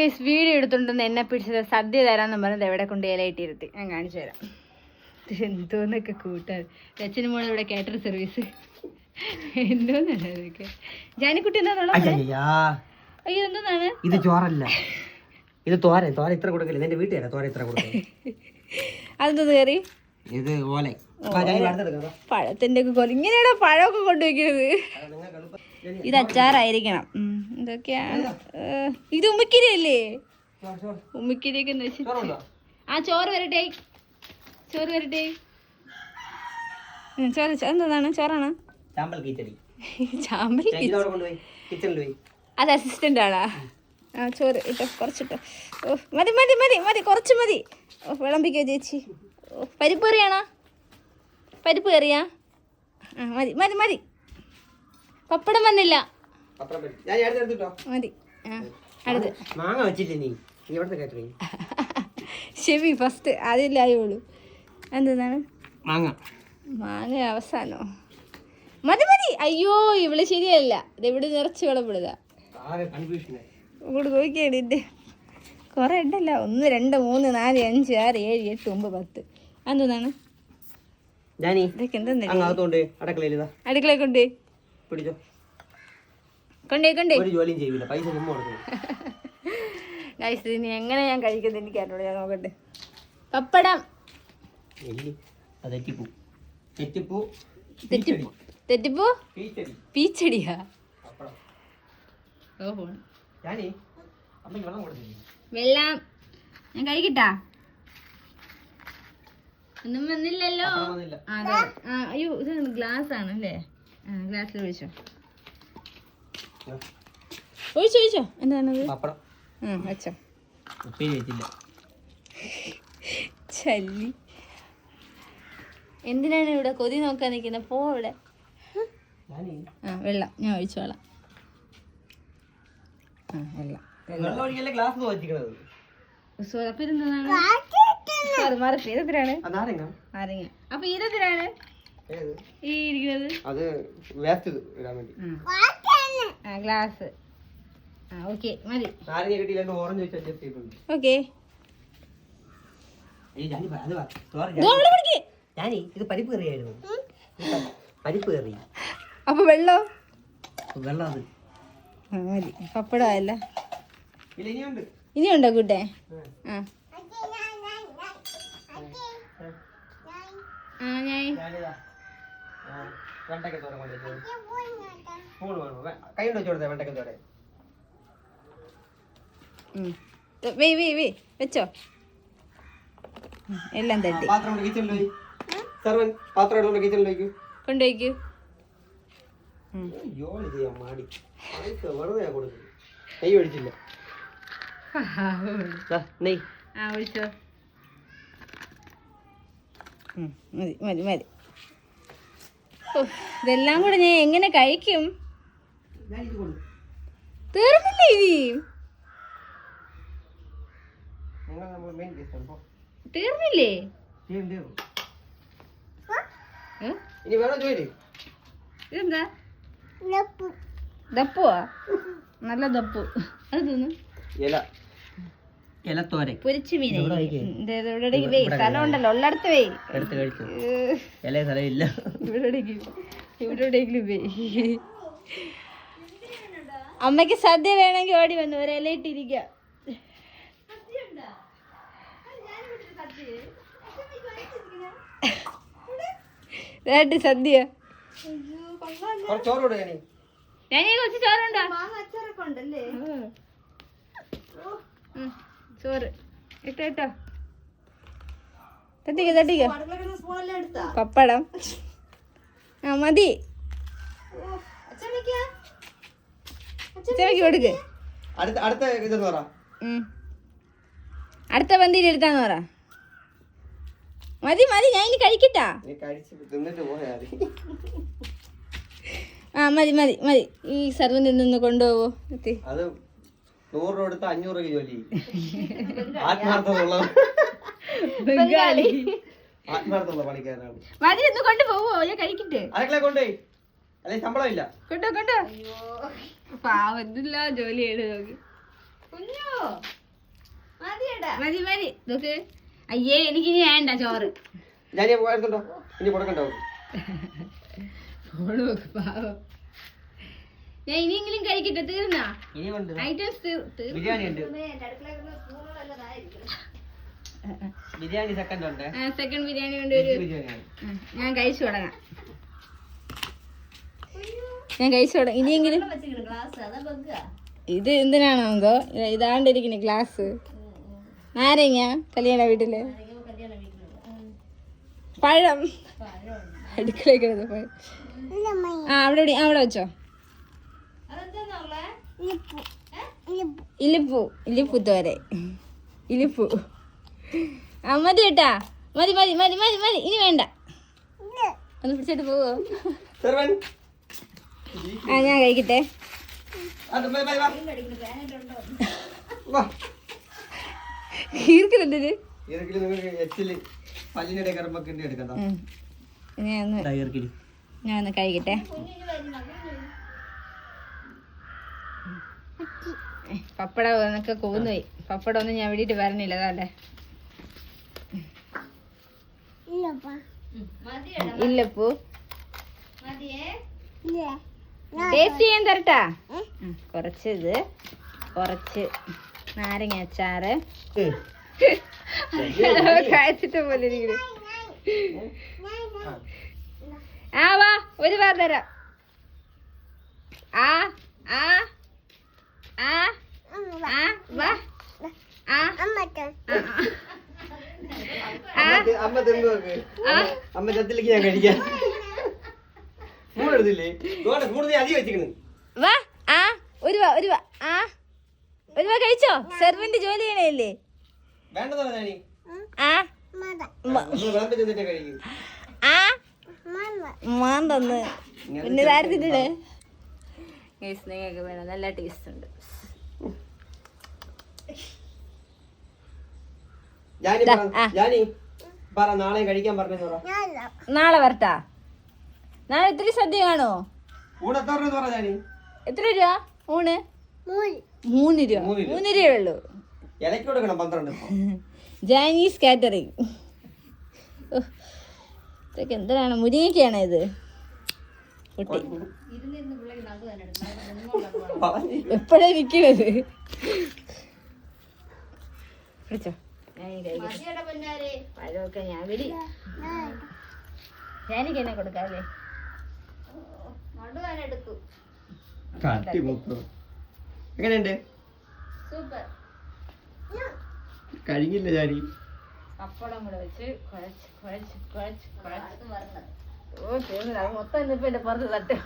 Guys video എടുത്തുകൊണ്ടെന്ന് എന്നെ പിടിച്ചത് സദ്യ തരാന്ന് പറഞ്ഞത് എവിടെ കൊണ്ട് ഇലയിട്ടിരുത്തി ഞാൻ കാണിച്ചു തരാം. എന്തോന്നൊക്കെ കൂട്ടാൻ അച്ഛന് മോളും ഇവിടെ കാറ്റർ സർവീസ് എന്തോന്നല്ല ഇതൊക്കെ? ജാനിക്കുട്ടി അയ്യാ എന്തോന്നാണ്? ഇത് ചോറല്ല. ഇത് തോര തോര ഇത്ര കൊടുക്കില്ല? എന്റെ വീട്ടുകാരാ തോര ഇത്ര കൊടുക്കില്ല? അതെന്തോന്ന് കയറി ഇത് ഓല പഴത്തിന്റെ കൊല. ഇങ്ങനെയാണോ പഴമൊക്കെ കൊണ്ടുവയ്ക്കുന്നത് ഇത് അച്ചാറായിരിക്കണം. ഇതൊക്കെയാണ്. ഇത് ഉമ്മിക്കിരി അല്ലേ ഉമ്മിക്കിരിയൊക്കെ നശിച്ചു ആ ചോറ് വരട്ടെ. ചോറ് വരട്ടെ. ചോറ് എന്താണ്? ചോറാണ്. ചാമ്പൽ അത് അസിസ്റ്റന്റ് ആണാ? ആ ചോറ് ഇട്ടോ കുറച്ചിട്ടോ. ഓ മതി മതി മതി മതി കുറച്ച് മതി. ഓ വിളമ്പിക്കോ ചേച്ചി. ഓ പരിപ്പ് കറിയാണോ? പരിപ്പ് കറിയാ? ആ മതി മതി മതി. പപ്പടം വന്നില്ല. മതി. അടുത്ത്. മാങ്ങ വെച്ചില്ലേ നീ? ശരി ഫസ്റ്റ് ആദ്യമില്ലായുള്ളൂ എന്താണ് മാങ്ങ. മാങ്ങ അവസാനോ? മതി മതി. അയ്യോ ഇവൾ ശരിയല്ല. ഇതെവിടെ ഇവിടെ നിറച്ച് വിളപ്പെടുക നോക്കിയാണ് എന്റെ കുറേ ഉണ്ടല്ല. ഒന്ന് രണ്ട് മൂന്ന് നാല് അഞ്ച് ആറ് ഏഴ് എട്ട് ഒമ്പത് പത്ത്. അതെന്താണ്? ഇതൊക്കെ എന്താ അടുക്കളയിൽ കൊണ്ടേ പിടിച്ചോ. കണ്ടേ കണ്ടേ. ഒരു ജോലിയും ചെയ്യില്ല പൈസ ചുമ്മാ കൊടുക്കും. ഗൈസ് ഇനി എങ്ങനെ ഞാൻ കഴിക്കുന്നത് എനിക്ക് അറിഞ്ഞൂടെ ഞാൻ നോക്കട്ടെ. പപ്പടം. എല്ലി അത് തെറ്റിപ്പൂ. തെറ്റിപ്പൂ തെറ്റിപ്പൂ. തെറ്റിപ്പൂ? കീച്ചടി പീച്ചടിയാ? പപ്പടം. ഓ പോണ്. ഞാനീ അമ്മയ്ക്ക് വെള്ളം ഞാൻ കഴിക്കട്ടാ? ഒന്നും വന്നില്ലല്ലോ. അതെ. അയ്യോ ഇത് ഗ്ലാസ് ആണല്ലേ അല്ലേ ഗ്ലാസ്സിൽ ഒഴിച്ചോ. ഒഴിച്ചോ ഒഴിച്ചോ. എന്താണത്? വെച്ചോ. ചല്ലി. എന്തിനാണ് ഇവിടെ കൊതി നോക്കാൻ നിൽക്കുന്നത് പോ ഇവിടെ ആ വെള്ളം. ഞാൻ ഒഴിച്ചോളാം. ആ വെള്ളം. അപ്പൊ നാരങ്ങ. അപ്പൊ ഇതെത്രയാണ് ഏത് ഈ ഇരിക്കുന്നത്? അത് വേസ്റ്റ് ഇടാൻ വേണ്ടി. ആ ഗ്ലാസ് ആ ഓക്കെ മതി. നാരങ്ങ കിട്ടിയില്ലെങ്കിൽ ഓറഞ്ച് വെച്ച് അഡ്ജസ്റ്റ് ചെയ്തിട്ടുണ്ട് ഓക്കെ ഇത് പരിപ്പ് കറിയായിരുന്നു. പരിപ്പ് കറി. അപ്പൊ വെള്ളം? വെള്ളം അത്. മതി. പപ്പടമല്ല ഇനിയുണ്ട്. കൂട്ടെ? ആ. ആ. ഞാൻ വേണോ കൈ കൊണ്ട് വെച്ചു. കൊടുത്തേ എല്ലാം തട്ടി. പാത്രം സർവൻ പാത്രം എടുത്തോണ്ട് കിച്ചണിലേക്ക് കൊണ്ടുപോയിക്കൂ. ജോലി ചെയ്യാൻ മാടി. പൈസ വെറുതെ കൊടുക്കും നെയ്യ് ഒഴിച്ചില്ല. ദാ, നെയ്യ് ആ ഒഴിച്ചോ. മതി മതി മതി. ഇതെല്ലാം കൂടെ ഞാൻ എങ്ങനെ കഴിക്കും? ഞാൻ ഇത് കൊണ്ട് തീർന്നില്ലേ ഇനി? നിങ്ങൾ നമ്മൾ മെയിൻ ഗസ്റ്റ് പോ തീർന്നില്ലേ ഇതെന്താ ദപ്പുവാ? നല്ല ദപ്പു. അത് തിന്നു. ഇല. ഇലത്തോരൻ. പൊരിച്ചു സ്ഥലം ഉണ്ടല്ലോ ഉള്ളടത്ത് എടുത്ത് കഴിച്ചു ഇല സ്ഥലമില്ല വേ. അമ്മയ്ക്ക് സദ്യ വേണമെങ്കിൽ ഓടി വന്നു ഒരു ഇല ഇട്ടിരിക്ക സദ്യ. ഞാൻ കുറച്ച് ചോറുണ്ടോ? ഉം, ചോറ്. ഇട്ടോ ഇട്ടോ. തട്ടിക്ക തട്ടിക്ക. പപ്പടം. ആ മതി. കൊടുക്ക്. അടുത്ത പന്തിയിൽ എടുത്താന്ന് പറ. മതി മതി ഞാൻ ഇനി കഴിക്കട്ടാ. ആ മതി മതി മതി. ഈ സർവൻ നിന്ന് കൊണ്ടുപോവോ. നൂറ് രൂപ എടുത്ത് അഞ്ഞൂറ് രൂപ ജോലി ആത്മാർത്ഥമുള്ള ബംഗാളി. ആത്മാർത്ഥമുള്ള പണിക്കാരനാണ്. മതി ഒന്ന് കൊണ്ടുപോവോ ഞാൻ കഴിക്കട്ടെ. അടുക്കള കൊണ്ട്. അല്ലെ ശമ്പളം ഇല്ല? കൊണ്ടോ കൊണ്ടോ? പാവം എന്തില്ല ജോലി ചെയ്ത് നോക്കി. കുഞ്ഞോ. മതി മതി. നോക്ക്. അയ്യേ എനിക്കിനി വേണ്ട ചോറ്. ഞാൻ ഇനി കൊടുക്കണ്ടോ? നോക്ക് പാവം. ഞാൻ ഇനിയെങ്കിലും കഴിക്കട്ടെ തീർന്നാ? ഐറ്റംസ് ബിരിയാണി ഉണ്ട്. ബിരിയാണി സെക്കൻഡ് ഉണ്ട്. സെക്കൻഡ് ബിരിയാണി ഉണ്ട് ഒരു ഞാൻ കഴിച്ചു തുടങ്ങാം. ഞാൻ കഴിച്ചു തുടങ്ങാം. ഇനിയെങ്കിലും ഇത് എന്തിനാണോ എന്തോ ഇതാണ്ടിരിക്കുന്നു ഗ്ലാസ് നാരങ്ങ കല്യാണ വീട്ടിൽ? പഴം. അടുക്കളയ്ക്കത് പഴം. ആ അവിടെ അവിടെ വെച്ചോ. ഇലിപ്പു. ഇലിപ്പു. തോരെ ഇലിപ്പു ആ മതി കേട്ടാ മതി മതി മതി മതി മതി. ഇനി വേണ്ട. ഒന്ന് പിടിച്ചിട്ട് പോവോ? സെർവൻ ആ ഞാൻ കഴിക്കട്ടെ. ഈർക്കുന്നുണ്ട് ഞാൻ ഒന്ന് കഴിക്കട്ടെ ഏ, പപ്പടം എന്നൊക്കെ കൂന്നുപോയി പപ്പട ഒന്നും ഞാൻ വേണ്ടിട്ട് വരണില്ല അതല്ലേ ഇല്ലപ്പൂ. ടേസ്റ്റ് ചെയ്യാൻ തരട്ടാ? കൊറച്ച് കുറച്ച് ഇത് കുറച്ച് നാരങ്ങ അച്ചാറ്. കഴിച്ചിട്ട് പോലെ. ആ വാ ഒരു വാർ തരാം. ആ ആ, ആ. അമ്മ- അമ്മ തിന്നു നോക്ക്. ആ. അമ്മ ചത്തിലേക്ക് ഞാൻ കഴിക്കാം. സ്പൂൺ എടുത്തില്ലേ സ്പൂൺ നീ അധികം വെച്ചിരിക്കുന്നു. വാ. ആ. ഒരു വാ ഒരു വാ. ആ. ഒരു വാ കഴിച്ചോ? സെർവന്റ് ജോലി ചെയ്യണല്ലേ ആ. ആ. മാന്തന്ന് പിന്നെ ഇതായിരുന്നില്ലേ ഗൈസ് നിങ്ങൾക്ക് വേണം നല്ല ടേസ്റ്റ് ഉണ്ട് ഞാനീ ദാ, പറ ആ. ഞാനീ പറ നാളെ കഴിക്കാൻ പറ നാളെ വരട്ടാ. നാളെ എത്ര സദ്യ കാണോ എത്ര രൂപ? ഊണ്? മൂന്ന്. രൂപ. മൂന്ന് രൂപ. ഉള്ളൂ. ഇലക്ക് കൊടുക്കണം പന്ത്രണ്ട്. ജാനീസ് കാറ്ററിംഗ് ഇതൊക്കെ എന്തിനാണ്? മുരിങ്ങയ്ക്കാണ് ഇത്? കുട്ടി. എപ്പോഴാ നിക്കണത്? പിടിച്ചോ. പഴമൊക്കെ ഞാൻ വിടി ഞാനിക്ക് എന്നെ കൊടുക്കാല്ലേ എങ്ങനെയുണ്ട്? സൂപ്പർ. കഴിഞ്ഞില്ല ഞാനീ പപ്പടം കൂടെ വെച്ച് കുഴച്ച് കുഴച്ച് കുഴച്ച് കുഴച്ച്. ഓ തീർന്നില്ല അത് മൊത്തം ഇന്നിപ്പോ എന്റെ പുറത്ത് തട്ട്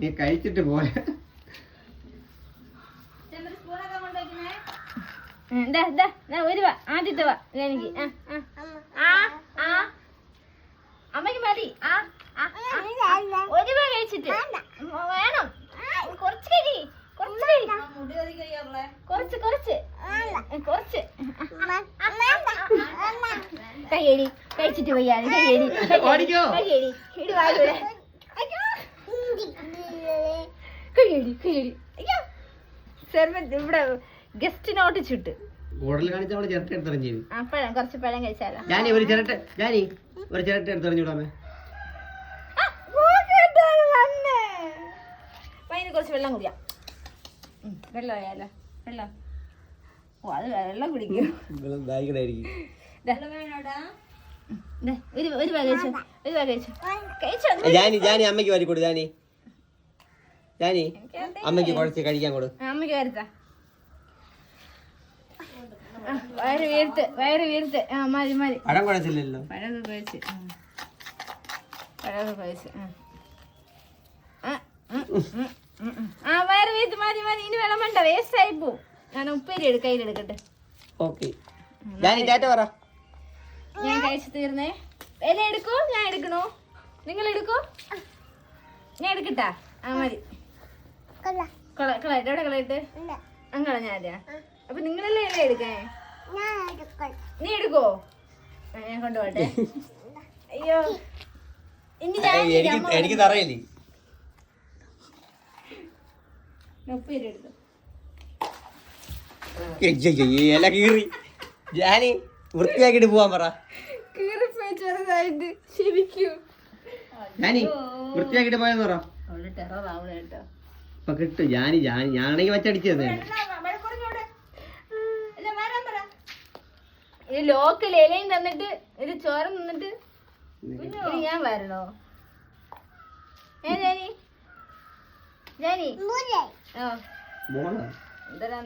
നീ കഴിച്ചിട്ട് പോലെ എന്താ എന്താ ഒരു വാ ആദ്യത്തെ വാ എനിക്ക്. അമ്മയ്ക്ക് മതി. ആ. ഒരു വാ കഴിച്ചിട്ട്. വേണം. കുറച്ച് കഴി കുറച്ച് കഴി. കുറച്ച് കുറച്ച്. കുറച്ച്. കയ്യടി കഴിച്ചിട്ട് വയ്യാതെ കയ്യടി ഓടിക്കോ. കയ്യടി ഇടി വായൂടെ കയ്യടി കയ്യടി അയ്യോ. സെർവൻ ഇവിടെ ഗസ്റ്റ് നോട്ട് ചുട്ട്. ഓടൽ കാണിച്ച അവിടെ ചിരട്ട എടുത്തെറിഞ്ഞു ആ പഴം കുറച്ച് പഴം കഴിച്ചാലോ? ഞാനീ ഒരു ചിരട്ട ഞാനീ ഒരു ചിരട്ട വന്നേ. അപ്പൊ അതിന് കുറച്ച് വെള്ളം വെള്ളം ആയാലോ? വെള്ളം. ഓ അത് വെള്ളം കുടിക്കും. ദാഹിക്കണായിരിക്കും. ദാ. ഉം, ദാ, ഒരു ഒരു കഴിച്ചോ ഒരു ബാഗ് കഴിച്ചോ. കഴിച്ചോ ജാനി ജാനി അമ്മയ്ക്ക് വാരി കൊടു ജാനി. ജാനി അമ്മയ്ക്ക് കുഴച്ച് കഴിക്കാൻ കൊടു. അമ്മയ്ക്ക് വരുത്താ. വയറ് വീർത്ത് വയറ് വീർത്ത്. ആ മതി മതി. പഴം കുഴച്ചില്ലല്ലോ. പഴമൊക്കെ കഴിച്ച്. ആ. പഴമൊക്കെ കഴിച്ച്. വയറ് വീർത്ത്. മതി മതി. ഇനി വെള്ളം വേണ്ട. വേസ്റ്റ് ആയി പോവും. ഞാൻ ഉപ്പേരി എടുക്ക കയ്യിലെടുക്കട്ടെ ഓക്കെ. ജാനി ഞാൻ കഴിച്ചു തീർന്നേ. ഇല എടുക്കോ? ഞാൻ എടുക്കണോ? നിങ്ങൾ എടുക്കോ? ഞാൻ എടുക്കട്ടാ? ആ മതി. കള കളയിട്ട് എവിടെ കളയിട്ട് അങ്ങനെ ഞാൻ അപ്പൊ നിങ്ങളല്ലേ അല്ലേ എടുക്കേ നീ എടുക്കോ? ഞാൻ കൊണ്ടുപോട്ടെ അയ്യോ. ഇനി ഞാൻ എനിക്ക് തറയില്ലേ? ഇല കീറി. ജാനി വൃത്തിയാക്കിട്ട് പോവാൻ പറ. വൃത്തിയാക്കിട്ട് പോയെന്ന് പറ. കേട്ടോ. ഞാനാണെങ്കിൽ വച്ചടിച്ചത്. ഇത് ലോക്കൽ ഇലയും തന്നിട്ട് ഒരു ചോരം തന്നിട്ട് ഇത് ഞാൻ വരണോ? ഏ ജാനി. ജാനി. ആ. മോളാ. എന്തരാ